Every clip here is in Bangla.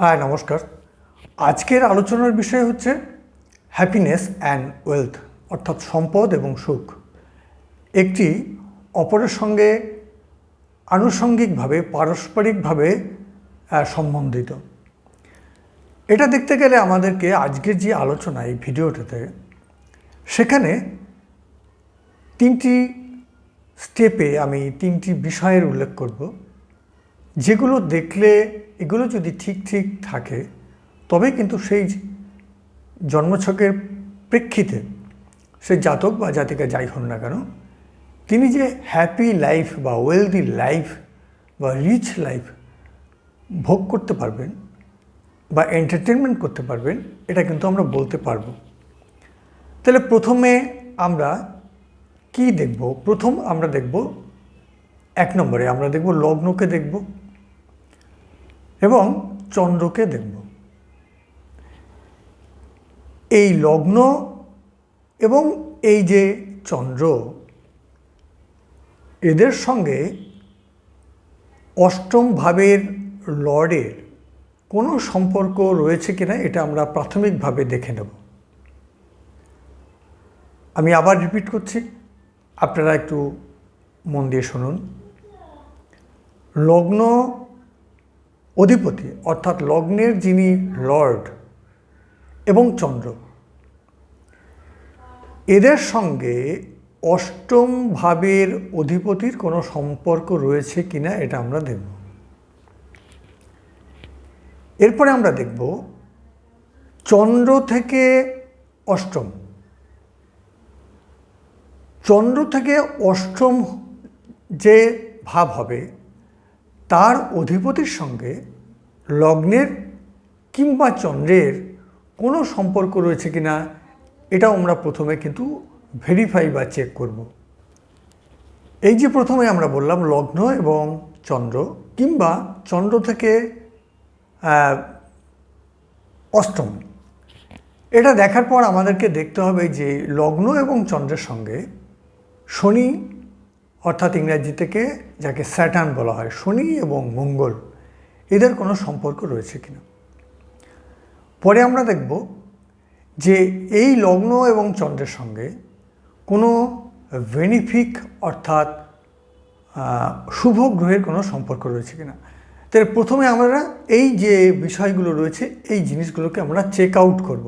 হ্যাঁ নমস্কার। আজকের আলোচনার বিষয় হচ্ছে হ্যাপিনেস অ্যান্ড ওয়েলথ অর্থাৎ সম্পদ এবং সুখ। একটি অপরের সঙ্গে আনুষঙ্গিকভাবে, পারস্পরিকভাবে সম্বন্ধিত। এটা দেখতে গেলে আমাদেরকে আজকের যে আলোচনা, এই ভিডিওটাতে, সেখানে তিনটি স্টেপে আমি তিনটি বিষয়ের উল্লেখ করব। যেগুলো দেখলে এগুলো যদি ঠিক ঠিক থাকে তবে কিন্তু সেই জন্মছকের প্রেক্ষিতে সে জাতক বা জাতিকা যাই হন না কেন, তিনি যে হ্যাপি লাইফ বা ওয়েলদি লাইফ বা রিচ লাইফ ভোগ করতে পারবেন বা এন্টারটেনমেন্ট করতে পারবেন, এটা কিন্তু আমরা বলতে পারব। তাহলে প্রথমে আমরা কি দেখব? প্রথম আমরা দেখব এক নম্বরে আমরা দেখব লগ্নকে দেখব এবং চন্দ্রকে দেখব। এই লগ্ন এবং এই যে চন্দ্র, এদের সঙ্গে অষ্টম ভাবের লর্ডের কোনো সম্পর্ক রয়েছে কিনা এটা আমরা প্রাথমিকভাবে দেখে নেব। আমি আবার রিপিট করছি, আপনারা একটু মন দিয়ে শুনুন। লগ্ন অধিপতি, অর্থাৎ লগ্নের যিনি লর্ড এবং চন্দ্র। এদের সঙ্গে অষ্টম ভাবের অধিপতির কোনো সম্পর্ক রয়েছে কিনা এটা আমরা দেখব। এরপরে আমরা দেখব, চন্দ্র থেকে অষ্টম। চন্দ্র থেকে অষ্টম যে ভাব হবে তার অধিপতির সঙ্গে লগ্নের কিংবা চন্দ্রের কোনো সম্পর্ক রয়েছে কিনা এটাও আমরা প্রথমে কিন্তু ভেরিফাই বা চেক করব। এই যে প্রথমে আমরা বললাম লগ্ন এবং চন্দ্র কিংবা চন্দ্র থেকে অষ্টম। এটা দেখার পর আমাদেরকে দেখতে হবে যে লগ্ন এবং চন্দ্রের সঙ্গে শনি অর্থাৎ ইংরাজি থেকে যাকে স্যাটার্ন বলা হয়, শনি এবং মঙ্গল, এদের কোনো সম্পর্ক রয়েছে কিনা? পরে আমরা দেখব যে এই লগ্ন এবং চন্দ্রের সঙ্গে কোনো বেনিফিক অর্থাৎ শুভ গ্রহের কোনো সম্পর্ক রয়েছে কিনা? তাহলে প্রথমে আমরা এই যে বিষয়গুলো রয়েছে, এই জিনিসগুলোকে আমরা চেক আউট করব।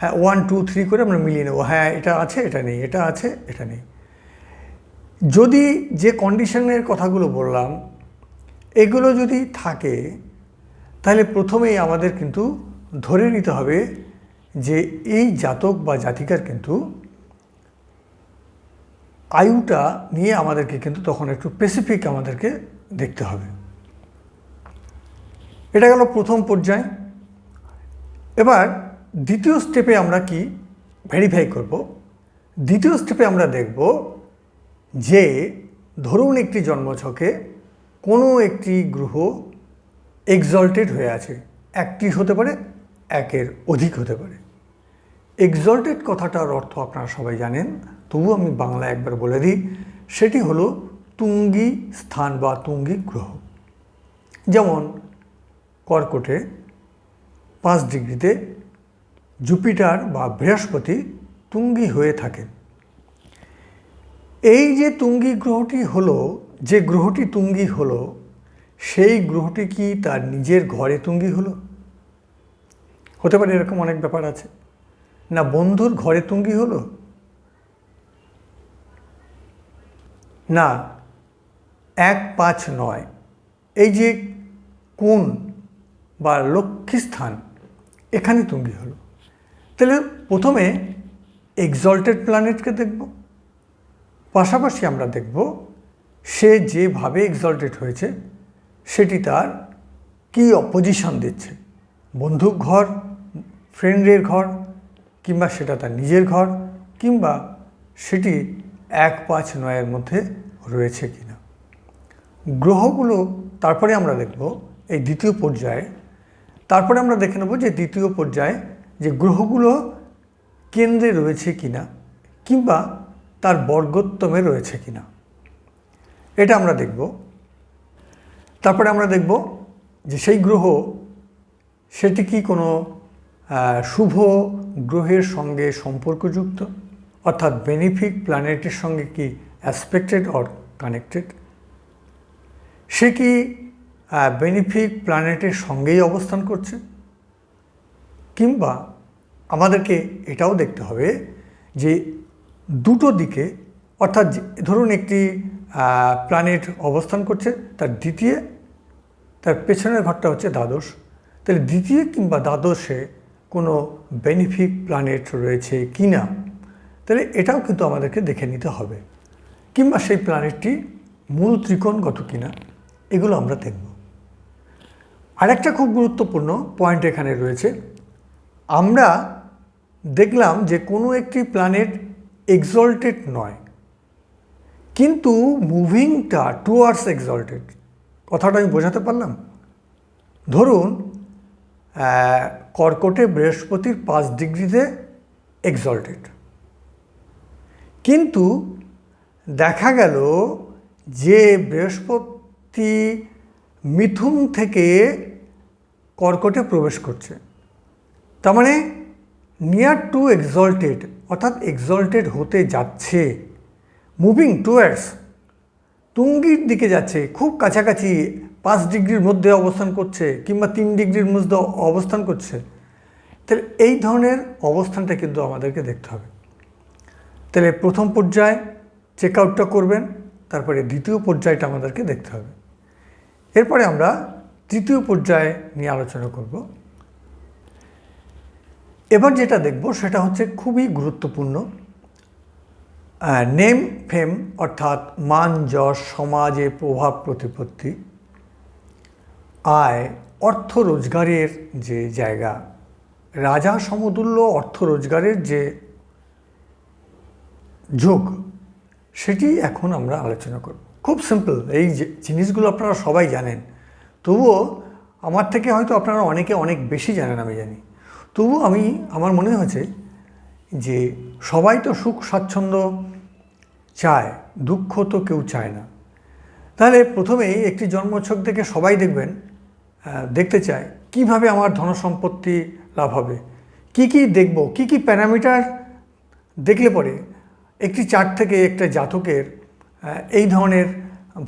হ্যাঁ ওয়ান টু থ্রি করে আমরা মিলিয়ে নেব। হ্যাঁ এটা আছে, এটা নেই, এটা আছে, এটা নেই। যদি যে কন্ডিশনের কথাগুলো বললাম, এগুলো যদি থাকে, তাহলে প্রথমেই আমাদের কিন্তু ধরে নিতে হবে যে এই জাতক বা জাতিকার কিন্তু আয়ুটা নিয়ে আমাদেরকে কিন্তু তখন একটু স্পেসিফিক আমাদেরকে দেখতে হবে। এটা গেল প্রথম পর্যায়। এবার দ্বিতীয় স্টেপে আমরা কি ভেরিফাই করব? দ্বিতীয় স্টেপে আমরা দেখব যে ধরুন একটি জন্মছকে কোনো একটি গ্রহ এক্সল্টেড হয়ে আছে একটি হতে পারে, একের অধিক হতে পারে। এক্সল্টেড কথাটার অর্থ আপনারা সবাই জানেন, তবু আমি বাংলা একবার বলে দিই, সেটি হলো তুঙ্গি স্থান বা তুঙ্গি গ্রহ। যেমন কর্কটে পাঁচ ডিগ্রিতে জুপিটার বা বৃহস্পতি তুঙ্গি হয়ে থাকে। এই যে তুঙ্গি গ্রহটি হলো, যে গ্রহটি তুঙ্গি হলো, সেই গ্রহটি কি তার নিজের ঘরে তুঙ্গি হলো? হতে পারে এরকম অনেক ব্যাপার আছে। না বন্ধুর ঘরে তুঙ্গি হলো? না, এক পাঁচ নয়। এই যে কোন বা লক্ষ্মীস্থান এখানে তুঙ্গি হলো। তাহলে প্রথমে এক্সল্টেড প্ল্যানেটকে দেখব। পাশাপাশি আমরা দেখব সে যেভাবে এক্সল্টেড হয়েছে, সেটি তার কী অপোজিশন দিচ্ছে? বন্ধুক ঘর ফ্রেন্ডের ঘর, কিংবা সেটা তার নিজের ঘর, কিংবা সেটি এক পাঁচ নয়ের মধ্যে রয়েছে কিনা? গ্রহগুলো তারপরে আমরা দেখব এই দ্বিতীয় পর্যায়ে। তারপরে আমরা দেখে নেব যে দ্বিতীয় পর্যায়ে যে গ্রহগুলো কেন্দ্রে রয়েছে কিনা, কিংবা তার বর্গোত্তমে রয়েছে কিনা। এটা আমরা দেখব। তারপরে আমরা দেখব যে সেই গ্রহ, সেটি কি কোনো শুভ গ্রহের সঙ্গে সম্পর্কযুক্ত? অর্থাৎ বেনিফিক প্ল্যানেটের সঙ্গে কি অ্যাসপেক্টেড অর কানেক্টেড সে কি বেনিফিক প্ল্যানেটের সঙ্গেই অবস্থান করছে? কিংবা আমাদেরকে এটাও দেখতে হবে যে দুটো দিকে, অর্থাৎ ধরুন একটি প্ল্যানেট অবস্থান করছে, তার দ্বিতীয়, তার পেছনের ঘরটা হচ্ছে দ্বাদশ। তাহলে দ্বিতীয় কিংবা দ্বাদশে কোনো বেনিফিক প্ল্যানেট রয়েছে কি না? তাহলে এটাও কিন্তু আমাদেরকে দেখে নিতে হবে। কিংবা সেই প্ল্যানেটটি মূল ত্রিকোণগত কিনা এগুলো আমরা দেখব। আরেকটা খুব গুরুত্বপূর্ণ পয়েন্ট এখানে রয়েছে। আমরা দেখলাম যে কোনো একটি প্ল্যানেট এক্সল্টেড নয়। কিন্তু মুভিংটা টুয়ার্ডস এক্সল্টেড কথাটা আমি বোঝাতে পারলাম? ধরুন কর্কটে বৃহস্পতির পাঁচ ডিগ্রিতে এক্সল্টেড কিন্তু দেখা গেল যে বৃহস্পতি মিথুন থেকে কর্কটে প্রবেশ করছে। তার মানে নিয়ার টু এক্সল্টেড অর্থাৎ এক্সল্টেড হতে যাচ্ছে। মুভিং টুয়ার্ডস তুঙ্গির দিকে যাচ্ছে, খুব কাছাকাছি, পাঁচ ডিগ্রির মধ্যে অবস্থান করছে কিংবা তিন ডিগ্রির মধ্যে অবস্থান করছে। তাহলে এই ধরনের অবস্থানটা কিন্তু আমাদেরকে দেখতে হবে। তাহলে প্রথম পর্যায়ে চেক আউটটা করবেন, তারপরে দ্বিতীয় পর্যায়টা আমাদেরকে দেখতে হবে। এরপরে আমরা তৃতীয় পর্যায়ে নিয়ে আলোচনা করব। এবার যেটা দেখব সেটা হচ্ছে খুবই গুরুত্বপূর্ণ নেম ফেম অর্থাৎ মান, যশ, সমাজে প্রভাব, প্রতিপত্তি, আয়, অর্থ রোজগারের যে জায়গা, রাজা সমতুল্য অর্থ রোজগারের যে যোগ, সেটি এখন আমরা আলোচনা করব। খুব সিম্পল এই জিনিসগুলো আপনারা সবাই জানেন, তবুও আমার থেকে হয়তো আপনারা অনেকে অনেক বেশি জানেন আমি জানি। তবু আমি, আমার মনে হয়েছে যে সবাই তো সুখ, স্বাচ্ছন্দ্য চায়, দুঃখ তো কেউ চায় না। তাহলে প্রথমেই একটি জন্মছক থেকে সবাই দেখবেন দেখতে চায়, কীভাবে আমার ধনসম্পত্তি লাভ হবে? কি কি দেখব? কি কি প্যারামিটার দেখলে পরে একটি চার্ট থেকে একটা জাতকের এই ধরনের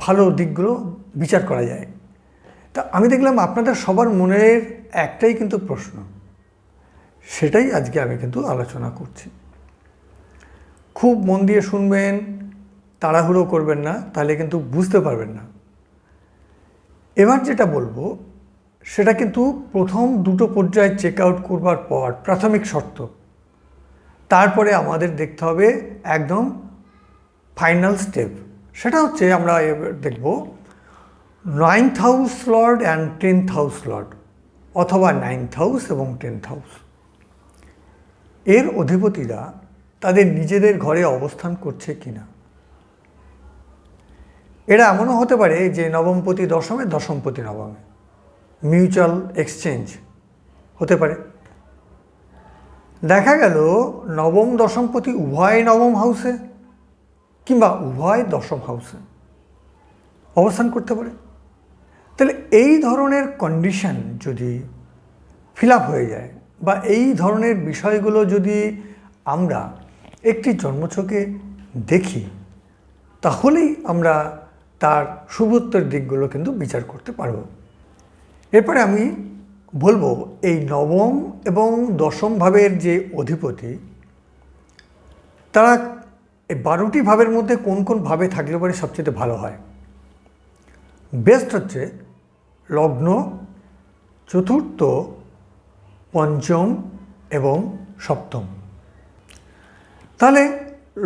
ভালো দিকগুলো বিচার করা যায়? তা আমি দেখলাম আপনাদের সবার মনের একটাই কিন্তু প্রশ্ন। সেটাই আজকে আমি কিন্তু আলোচনা করছি। খুব মন দিয়ে শুনবেন, তাড়াহুড়ো করবেন না, তাহলে কিন্তু বুঝতে পারবেন না। এবার যেটা বলব, সেটা কিন্তু প্রথম দুটো পর্যায়ে চেক আউট করবার পর প্রাথমিক শর্ত। তারপরে আমাদের দেখতে হবে একদম ফাইনাল স্টেপ সেটা হচ্ছে আমরা দেখব ninth house lord and tenth house lord অথবা নাইন্থ হাউস এবং টেন্থ হাউস এর অধিপতিরা তাদের নিজেদের ঘরে অবস্থান করছে কিনা? এরা এমনও হতে পারে যে নবমপতি দশমে, দশমপতি নবমে। মিউচুয়াল এক্সচেঞ্জ হতে পারে। দেখা গেল নবম, দশমপতি উভয় নবম হাউসে কিংবা উভয় দশম হাউসে অবস্থান করতে পারে। তাহলে এই ধরনের কন্ডিশন যদি ফিল হয়ে যায় বা এই ধরনের বিষয়গুলো যদি আমরা একটি জন্মছকে দেখি, তাহলেই আমরা তার শুভত্বের দিকগুলো কিন্তু বিচার করতে পারব। এরপরে আমি বলব, এই নবম এবং দশম ভাবের যে অধিপতি, তারা এই বারোটি ভাবের মধ্যে কোন কোন ভাবে থাকলে পরে সবচেয়ে ভালো হয়? বেস্ট হচ্ছে লগ্ন, চতুর্থ পঞ্চম এবং সপ্তম। তাহলে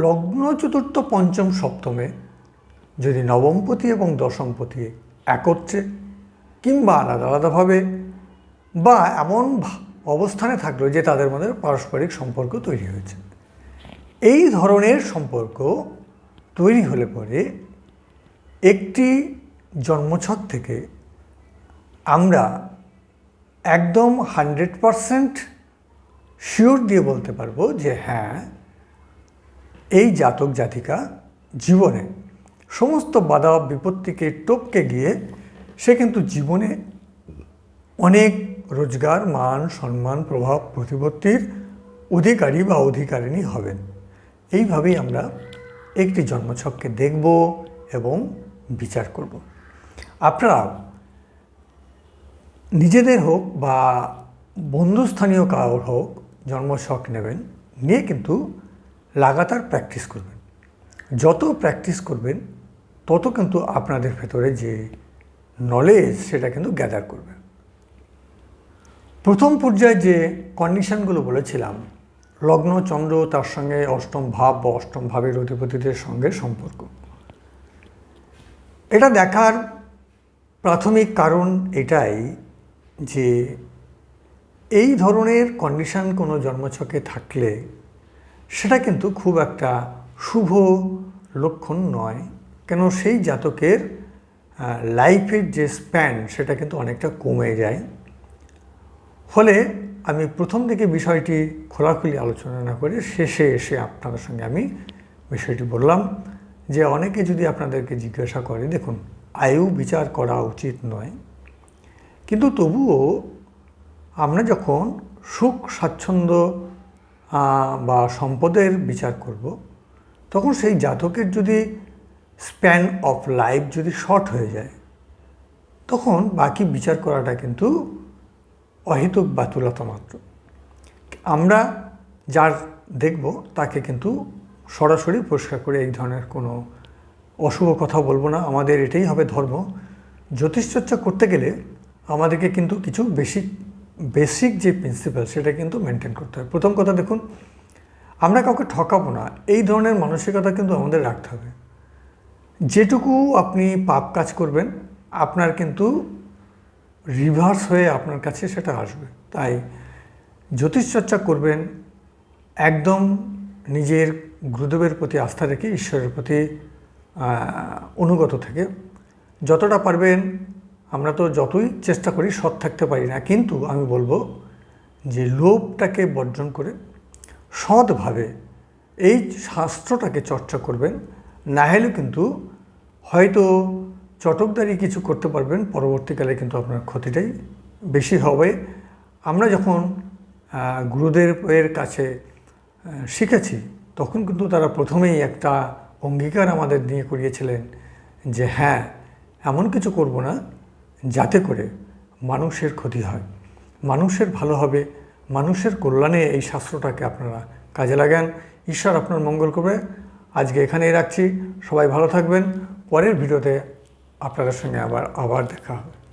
লগ্ন চতুর্থ, পঞ্চম, সপ্তমে যদি নবমপতি এবং দশমপতি একত্রে কিংবা আলাদা আলাদাভাবে বা এমন অবস্থানে থাকল যে তাদের মধ্যে পারস্পরিক সম্পর্ক তৈরি হয়েছে। এই ধরনের সম্পর্ক তৈরি হলে পরে একটি জন্মছক থেকে আমরা একদম হান্ড্রেড পারসেন্ট শিওর দিয়ে বলতে পারব যে হ্যাঁ এই জাতক জাতিকা জীবনে সমস্ত বাধা বিপত্তিকে টপকে গিয়ে সে কিন্তু জীবনে অনেক রোজগার, মান, সম্মান, প্রভাব, প্রতিপত্তির অধিকারী বা অধিকারিণী হবেন। এইভাবেই আমরা একটি জন্মছককে দেখব এবং বিচার করব। আপনারা নিজেদের হোক বা বন্ধুস্থানীয় কারোর হোক জন্মছক নেবেন, নিয়ে কিন্তু লাগাতার প্র্যাকটিস করবেন। যত প্র্যাকটিস করবেন, তত কিন্তু আপনাদের ভেতরে যে নলেজ সেটা কিন্তু গ্যাদার করবে। প্রথম পর্যায়ে যে কন্ডিশনগুলো বলেছিলাম, লগ্ন, চন্দ্র, তার সঙ্গে অষ্টম ভাব বা অষ্টম ভাবের অধিপতিদের সঙ্গে সম্পর্ক। এটা দেখার প্রাথমিক কারণ এটাই যে এই ধরনের কন্ডিশন কোনো জন্মছকে থাকলে সেটা কিন্তু খুব একটা শুভ লক্ষণ নয়। কেন সেই জাতকের লাইফের যে স্প্যান সেটা কিন্তু অনেকটা কমে যায়। ফলে আমি প্রথম দিকে বিষয়টি খোলাখুলি আলোচনা না করে শেষে এসে আপনাদের সঙ্গে আমি বিষয়টি বললাম যে অনেকে যদি আপনাদেরকে জিজ্ঞাসা করে, দেখুন, আয়ু বিচার করা উচিত নয়। কিন্তু তবুও আমরা যখন সুখ, স্বাচ্ছন্দ্য বা সম্পদের বিচার করব, তখন সেই জাতকের যদি স্প্যান অফ লাইফ যদি শর্ট হয়ে যায়, তখন বাকি বিচার করাটা কিন্তু অহেতুক বা তুলতা মাত্র। আমরা যার দেখব, তাকে কিন্তু সরাসরি পরিষ্কার করে এই ধরনের কোনো অশুভ কথা বলব না। আমাদের এটাই হবে ধর্ম। জ্যোতিষচর্চা করতে গেলে আমাদেরকে কিন্তু কিছু বেসিক বেসিক যে প্রিন্সিপাল সেটা কিন্তু মেনটেন করতে হবে প্রথম কথা দেখুন, আমরা কাউকে ঠকাবো না, এই ধরনের মানসিকতা কিন্তু আমাদের রাখতে হবে। যেটুকু আপনি পাপ কাজ করবেন, আপনার কিন্তু রিভার্স হয়ে আপনার কাছে সেটা আসবে। তাই জ্যোতিষচর্চা করবেন, একদম নিজের গুরুদেবের প্রতি আস্থা রেখে ঈশ্বরের প্রতি অনুগত থেকে। যতটা পারবেন আমরা তো যতই চেষ্টা করি সৎ থাকতে পারি না, কিন্তু আমি বলব যে লোভটাকে বর্জন করে সৎভাবে এই শাস্ত্রটাকে চর্চা করবেন, না হলে কিন্তু হয়তো চটকদারি কিছু করতে পারবেন, পরবর্তীকালে কিন্তু আপনার ক্ষতিটাই বেশি হবে। আমরা যখন গুরুদেবের কাছে শিখেছি, তখন কিন্তু তারা প্রথমেই একটা অঙ্গীকার আমাদের নিয়ে করিয়েছিলেন যে হ্যাঁ এমন কিছু করব না যাতে করে মানুষের ক্ষতি হয়। মানুষের ভালো হবে, মানুষের কল্যাণে এই শাস্ত্রটাকে আপনারা কাজে লাগান। ঈশ্বর আপনার মঙ্গল করবে। আজকে এখানেই রাখছি। সবাই ভালো থাকবেন। পরের ভিডিওতে আপনাদের সঙ্গে আবার আবার দেখা হবে।